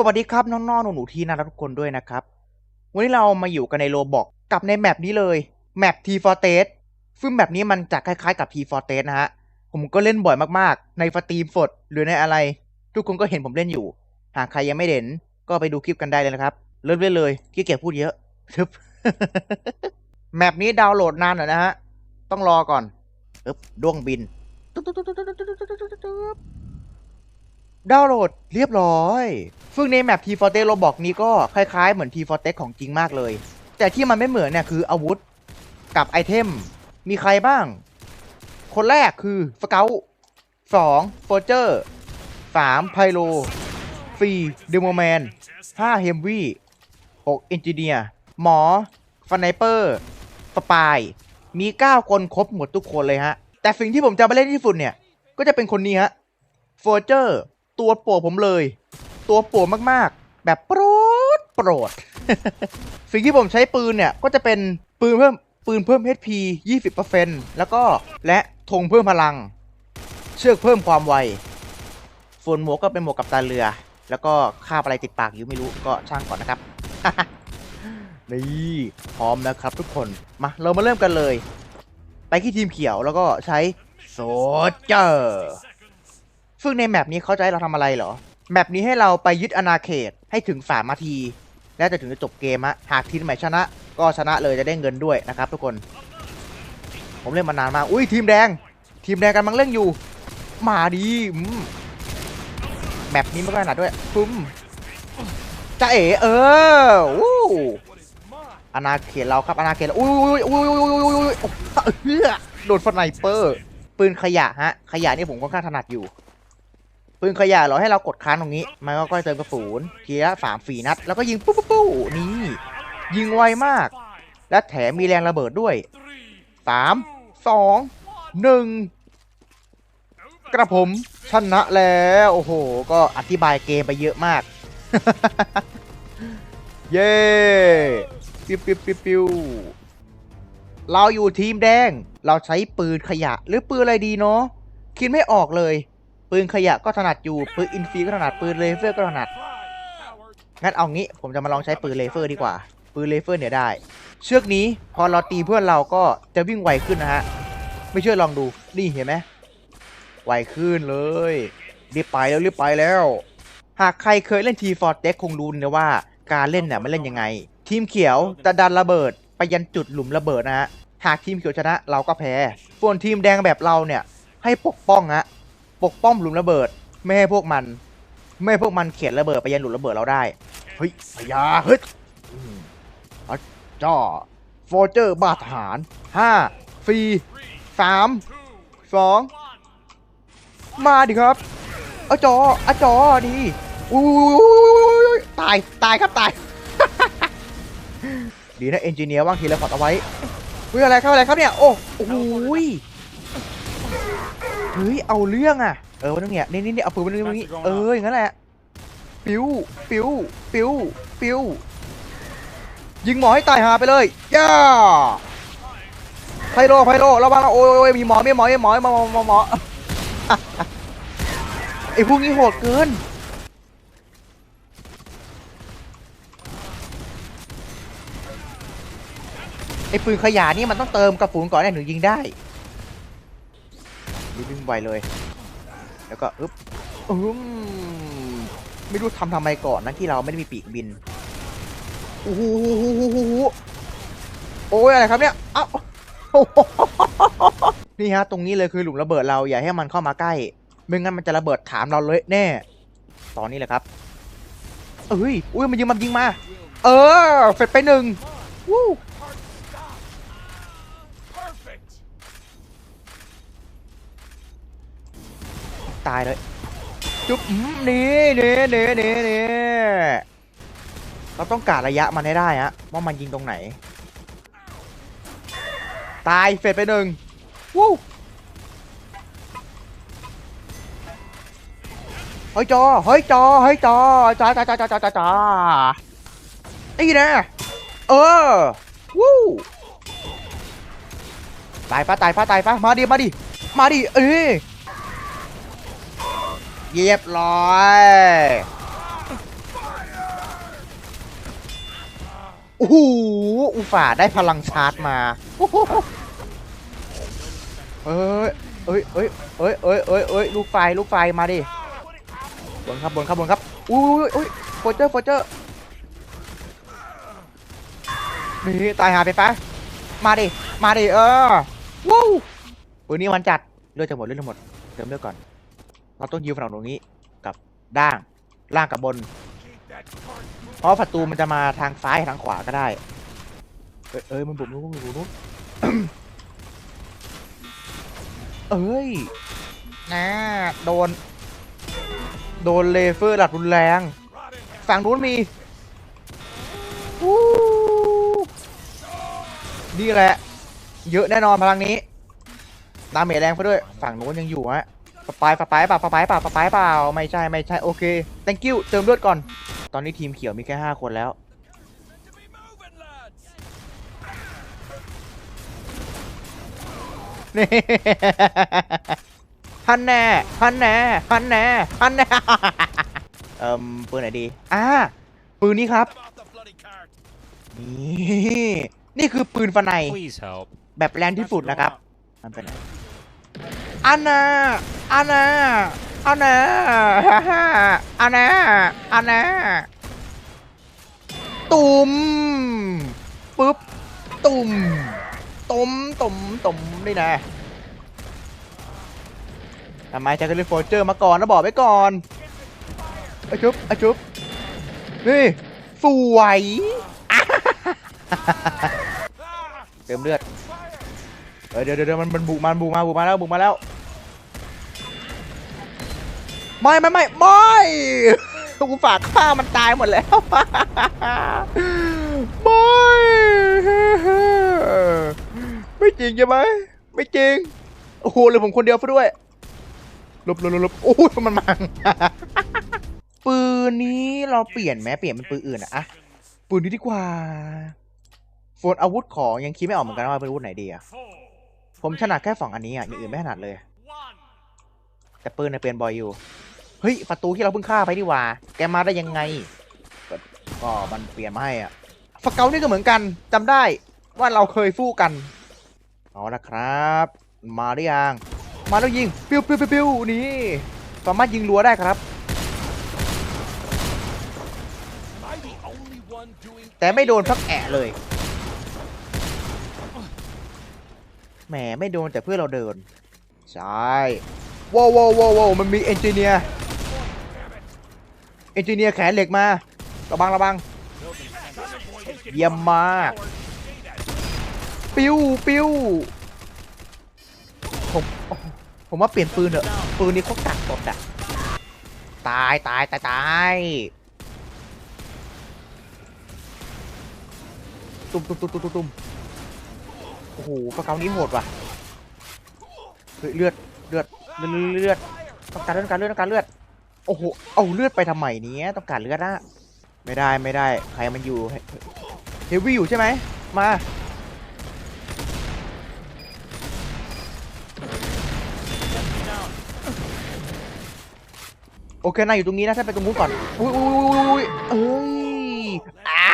สวัสดีครับน้องๆหนูๆที่น่ารักทุกคนด้วยนะครับ วันนี้เรามาอยู่กันในโรบอกกับในแมปนี้เลยแมป T Fortress ซึ่งแมปนี้มันจะคล้ายๆกับ T Fortress นะฮะ ผมก็เล่นบ่อยมากๆ ในสตรีมสดหรือในอะไร ทุกคนก็เห็นผมเล่นอยู่ หากใครยังไม่เห็นก็ไปดูคลิปกันได้เลยนะครับ เริ่มเล่นเลยขี้เกียจพูดเยอะทึบแมปนี้ดาวน์โหลดนานหน่อยนะฮะ ต้องรอก่อนอึ๊บดวงบิน ดาวน์โหลดเรียบร้อยซึ่งในแมป T Fortress Roblox นี้ก็คล้ายๆเหมือน T Forte ของจริงมากเลย แต่ที่มันไม่เหมือนเนี่ยคืออาวุธกับไอเทม มีใครบ้าง คนแรกคือสเกลสองโฟเจอร์สามไพโลสี่เดโมแมนห้าเฮมวี่หกเอนจิเนียร์หมอฟันไนเปอร์สปาย มี 9 คนครบหมดทุกคนเลยฮะ แต่สิ่งที่ผมจะไปเล่นที่สุดเนี่ย ก็จะเป็นคนนี้ฮะโฟเจอร์ ตัวโปรดผมเลย ตัวโปรดมากๆ แบบโปรดโปรด สิ่งที่ผมใช้ปืนเนี่ย ก็จะเป็นปืนเพิ่มปืนเพิ่ม HP 20%แล้วก็และธงเพิ่มพลัง เชือกเพิ่มความไวส่วนหมวกก็เป็นหมวกกับตาเรือ แล้วก็คาบอะไรติดปากอยู่ไม่รู้ก็ช่างก่อนนะครับนี่พร้อมนะครับทุกคน มาเรามาเริ่มกันเลย ไปที่ทีมเขียวแล้วก็ใช้โซเจอร์ ซึ่งในแมปนี้เขาจะให้เราทำอะไรเหรอ แมปนี้ให้เราไปยึดอาณาเขตให้ถึงสามนาที แล้วจะถึงจะจบเกมอะหากทีมไหนชนะ ก็ชนะเลยจะได้เงินด้วยนะครับทุกคน ผมเล่นมานานมาก อุ้ยทีมแดง ทีมแดงกำลังเล่นอยู่ มาดีอืมแมปนี้ไม่ก็ขนาดด้วยปุ้มจะเอ๋เออวู้อาณาเขตเราครับอาณาเขตเราอุ้ยอุ้ยอุ้ยอุ้ยอุ้ยอุ้ยอุ้ยเฮ้ยโดนสไนเปอร์ ปืนขยะฮะ ขยะนี่ผมค่อนข้างถนัดอยู่ ปืนขยะเหรอให้เรากดค้างตรงนี้ มันก็ค่อยเติมกระสุนทีละสามฝีนัด แล้วก็ยิงปุ๊บปุ๊บปุ๊บนี่ ยิงไวมาก และแถมมีแรงระเบิดด้วยสามสองหนึ่งกระผมชนะแล้ว โอ้โห ก็อธิบายเกมไปเยอะมาก เย้ปิวปิวปิวปิวเราอยู่ทีมแดง เราใช้ปืนขยะหรือปืนอะไรดีเนาะคิดไม่ออกเลย ปืนขยะก็ถนัดอยู่ ปืนอินฟีก็ถนัด ปืนเลเซอร์ก็ถนัด งั้นเอางี้ ผมจะมาลองใช้ปืนเลเซอร์ดีกว่า ปืนเลเซอร์เนี่ยได้ เชือกนี้พอเราตีเพื่อนเราก็จะวิ่งไวขึ้นนะฮะ ไม่เชื่อลองดู นี่เห็นไหมไวขึ้นเลย รีบไปแล้วรีบไปแล้ว หากใครเคยเล่นทีฟอร์เต็คงรู้นะว่า การเล่นเนี่ยมันเล่นยังไง ทีมเขียวจะดันระเบิดไปยันจุดหลุมระเบิดนะฮะ หากทีมเขียวชนะเราก็แพ้ ส่วนทีมแดงแบบเราเนี่ยให้ปกป้องฮะ ปกป้องหลุมระเบิด ไม่ให้พวกมัน ไม่ให้พวกมันเขียนระเบิดไปยันหลุมระเบิดเราได้ เฮ้ยพยาเฮ้ยอืมอะจ้าโฟเจอร์บาทหารห้าสี่สามสองมาดิครับเอาจอเอาจอดีอุ้ตาย ตายครับตาย ดีนะเอนจิเนียร์ว่างทีแล้วพอร์ตเอาไว้เฮ้ยอะไรครับอะไรครับเนี่ย โอ้โอ้ยเฮ้ยเอาเรื่องอะเออวันนี้เนี่ยนี่นี่นี่เอาปืนมาตรงนี้เอออย่างนั้นแหละปิ้วปิ้วปิ้วปิ้วยิงหมอให้ตายหาไปเลยย่าไพโรไพโรระวังนะโอ้ยโอ้ยมีหมอมีหมอมีหมอหมอหมอหมอหมอไอ้พวกนี้โหดเกินไอ้ปืนขยะนี่มันต้องเติมกระสุนก่อนแน่ถึงยิงได้รีบวิ่ง ไวเลย แล้วก็อึ๊บอืมไม่รู้ทำทำไมก่อนนะที่เราไม่ได้มีปีกบินโอ้โหโอ้ยอะไรครับเนี่ยเอ้านี่ฮะตรงนี้เลยคือหลุมระเบิดเราอย่าให้มันเข้ามาใกล้ไม่งั้นมันจะระเบิดถามเราเลยแน่ ตอนนี้แหละครับเอ้ยอุ้ยมันยิงมันยิงมา เออเฟดไปหนึ่งวู้ ตายเลย จุ๊บนี่นี่นี่นี่นี่เราต้องการระยะมันให้ได้ฮะว่ามันยิงตรงไหน ตายเฟดไปหนึ่งวู้เฮ้ยจอเฮ้ยจอเฮ้ยจอจ้าจ้าจ้าจ้าจ้าจ้าจ้านี่นะเออวู้ตายปะตายปะตายปะมาดิมาดิมาดิเอ้ย เรียบร้อยโอ้โหอุฝ่าได้พลังชาร์จมาเอ้ยเอ้ยเอ้ยเอ้ยเอ้ยเอ้ยเอ้ยลูกไฟลูกไฟมาดิบนครับบนครับบนครับอุ้ยอุ้ยโฟเจอร์โฟเจอร์นี่ตายหาไปปะมาดิมาดิเออวู้ปืนนี้มันจัดเลือดจะหมดเลือดจะหมดเติมเลือดก่อน เราต้องยืนฝั่งตรงนี้กับด้างล่างกับบน เพราะประตูมันจะมาทางซ้ายทางขวาก็ได้ เอ้ยเอ้ยมันบุกนู้นมันบุกนู้นเอ้ยนะโดน โดนเลเซอร์หลัดรุนแรง ฝั่งนู้นมีนี่แหละ เยอะแน่นอนพลังนี้ดาเมจแรงไปด้วย ฝั่งนู้นยังอยู่ฮะ ปะปายปะปายเปล่าปะปายเปล่าปะปายเปล่าไม่ใช่ไม่ใช่โอเค thank you เติมเลือดก่อน ตอนนี้ทีมเขียวมีแค่ 5 คนแล้ว นี่ฮันแน่ฮันแน่ฮันแน่ฮันแน่เอ่มปืนไหนดีอ่าปืนนี้ครับ นี่ นี่คือปืนฟันใน Please help. แบบแรงที่สุดนะครับ มันเป็นอันน่ะ อันน่ะอันน่ะฮ่าฮ่าอันน่ะอันน่ะตุ่มปึ๊บตุ่มตุ่มตุ่มตุ่มนี่นะทำไมจะกรีโฟเจอร์มาก่อนนะบอกไว้ก่อนอาชุบอาชุบนี่สวยเติมเลือดเออเดี๋ยวเดี๋ยวมันมันบุกมันบุกมาบุกมาแล้วบุกมาแล้ว ไม่ไม่ไม่ไม่กูฝากฆ่ามันตายหมดแล้วไม่ไม่จริงใช่ไหมไม่จริงโอ้โหเลยผมคนเดียวซะด้วยลบลบลบลบโอ้ยมันมังปืนนี้เราเปลี่ยนไหมเปลี่ยนเป็นปืนอื่นอะอะปืนนี้ดีกว่าโฟนอาวุธของยังคิดไม่ออกเหมือนกันว่าเป็นอาวุธไหนดีอะผมถนัดแค่สองอันนี้อะอย่างอื่นไม่ถนัดเลย แต่ปืนเนี่ยเปลี่ยนบ่อยอยู่ เฮ้ยประตูที่เราเพิ่งฆ่าไปดีหว่า แกมาได้ยังไง ก็มันเปลี่ยนมาให้อะสเกลนี่ก็เหมือนกันจำได้ว่าเราเคยสู้กัน เอาละครับ มาหรือยัง มาแล้วยิง ปิ้วปิ้วปิ้วปิ้วนี่สามารถยิงรัวได้ครับ แต่ไม่โดนสักแอะเลย แหมไม่โดนแต่เพื่อเราเดิน ใช่ว้าวว้าวว้าวมันมีเอนจิเนียร์ อนจิเนียร์แขนเหล็กมา ระวังระวัง เยี่ยมมาก ปิ้วปิ้วผมผมว่าเปลี่ยนปืนเถอะ ปืนนี้เขากัดตดอะตายตายตายตายตุ้มตุ้มตุ้มตุ้มตุ้มโอ้โหกระเกานี้โหดว่ะเฮ้ยเลือดเลือดเลือดเลือดต้องการเลือดต้องการเลือดต้องการเลือด โอ้โห เอาเลือดไปทำไมเนี้ยต้องการเลือดนะไม่ได้ไม่ได้ ใครมันอยู่เฮฟวี่อยู่ใช่ไหม มา โอเคนายอยู่ตรงนี้นะฉันไปตรงนู้นก่อน อุ้ยอุ้ยอุ้ยอุ้ยเอ้ยอ้า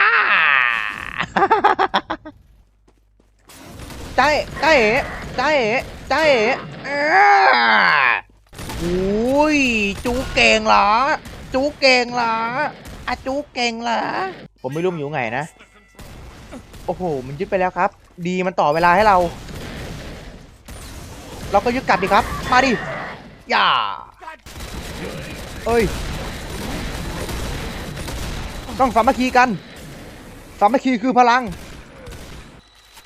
จ้าเอ๋จ้าเอ๋จ้าเอ๋จ้าเอ๋อ้ จูเก่งเหรอ จูเก่งเหรออะจูเก่งเหรอ ผมไม่รู้มันอยู่ไงนะ โอ้โห มันยึดไปแล้วครับ ดีมันต่อเวลาให้เรา เราก็ยึดกลับดิครับ มาดิ อย่า เอ้ย ต้องสามัคคีกัน สามัคคีคือพลัง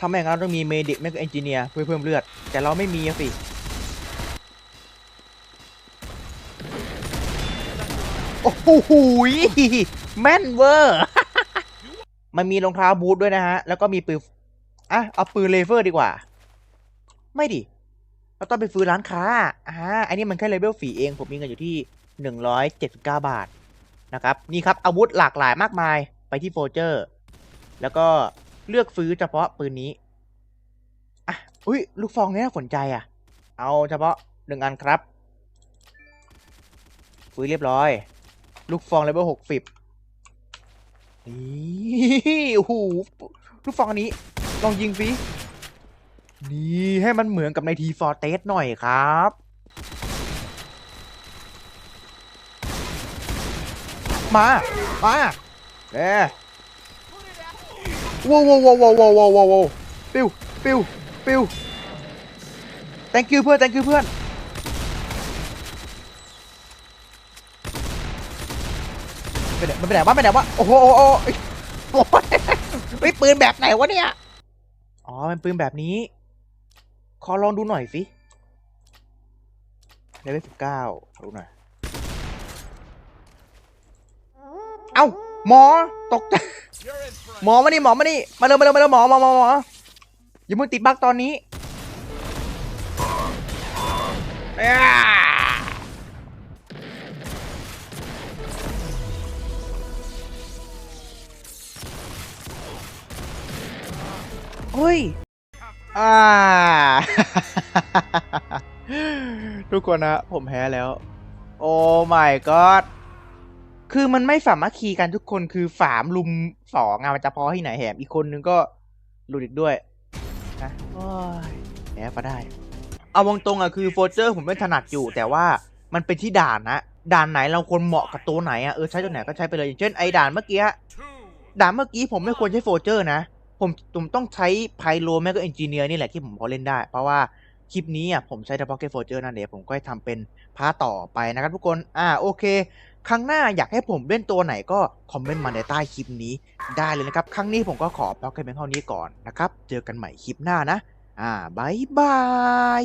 ทำไมงั้นต้องมีเมดิกไม่ก็เอนจิเนียร์เพื่อเพิ่มเลือด แต่เราไม่มีสิ อ้โหแม่นเวอร์ มันมีรองเท้าบูทด้วยนะฮะ แล้วก็มีปืน อะ เอาปืนเลเซอร์ดีกว่า ไม่ดิ เราต้องไปซื้อร้านค้า อ่า อันนี้มันแค่เลเวลฝีเอง ผมมีเงินอยู่ที่179บเก้าบาท นะครับ นี่ครับ อาวุธหลากหลายมากมาย ไปที่โฟเจอร์ แล้วก็เลือกซื้อเฉพาะปืนนี้ อะ อุ้ย ลูกฟองนี้น่าสนใจอะ เอาเฉพาะหนึ่งอันครับ ฟื้นเรียบร้อย ลูกฟองเลเวลหกสิบนี่โอ้โหลูกฟองอันนี้ ลองยิงฟินี่ให้มันเหมือนกับในทีฟอร์เตสหน่อยครับมา มาเด้ว้าวว้าวว้าวว้าวว้าวว้าวว้าวปิว ปิว ปิว thank you เพื่อน thank you เพื่อน ไปไหนมันไปไหนวะไปไหนวะโอ้โหโอ้โหโอ้โอ้โหไอ้ปืนแบบไหนวะเนี่ย อ๋อมันปืนแบบนี้ ขอลองดูหน่อยสิเลเวลสิบเก้าดูหน่อย เอ้า หมอตกใจหมอมานี่หมอมานี่มาเร็วมาเร็วมาเร็วหมอหมอหมอหมออย่ามึงติดบั๊กตอนนี้ เฮ้ย อ่า ทุกคนนะ ผมแพ้แล้ว โอ้ my god คือมันไม่สามัคคีกันทุกคนคือฝามลุมสองอะมันจะพอที่ไหนแหมอีกคนนึงก็หลุดอีกด้วยนะโอ้ยแพ้ก็ได้ เอาวงตรงอะคือโฟเจอร์ผมไม่ถนัดอยู่ แต่ว่ามันเป็นที่ด่านนะด่านไหนเราควรเหมาะกับตัวไหนอะเออใช้ตัวไหนก็ใช้ไปเลยอย่างเช่นไอ้ด่านเมื่อกี้ด่านเมื่อกี้ผมไม่ควรใช้โฟเจอร์นะ ผมผมต้องใช้ไพโลแม่ก็เอนจิเนียร์นี่แหละที่ผมพอเล่นได้ เพราะว่าคลิปนี้อะผมใช้เฉพาะเกมโฟเจอร์นั่นเองผมก็ให้ทำเป็นพาร์ทต่อไปนะครับทุกคน อ่าโอเค ครั้งหน้าอยากให้ผมเล่นตัวไหนก็คอมเมนต์มาในใต้คลิปนี้ได้เลยนะครับ ครั้งนี้ผมก็ขอพักกันเพียงเท่านี้ก่อนนะครับ เจอกันใหม่คลิปหน้านะ อ่าบายบาย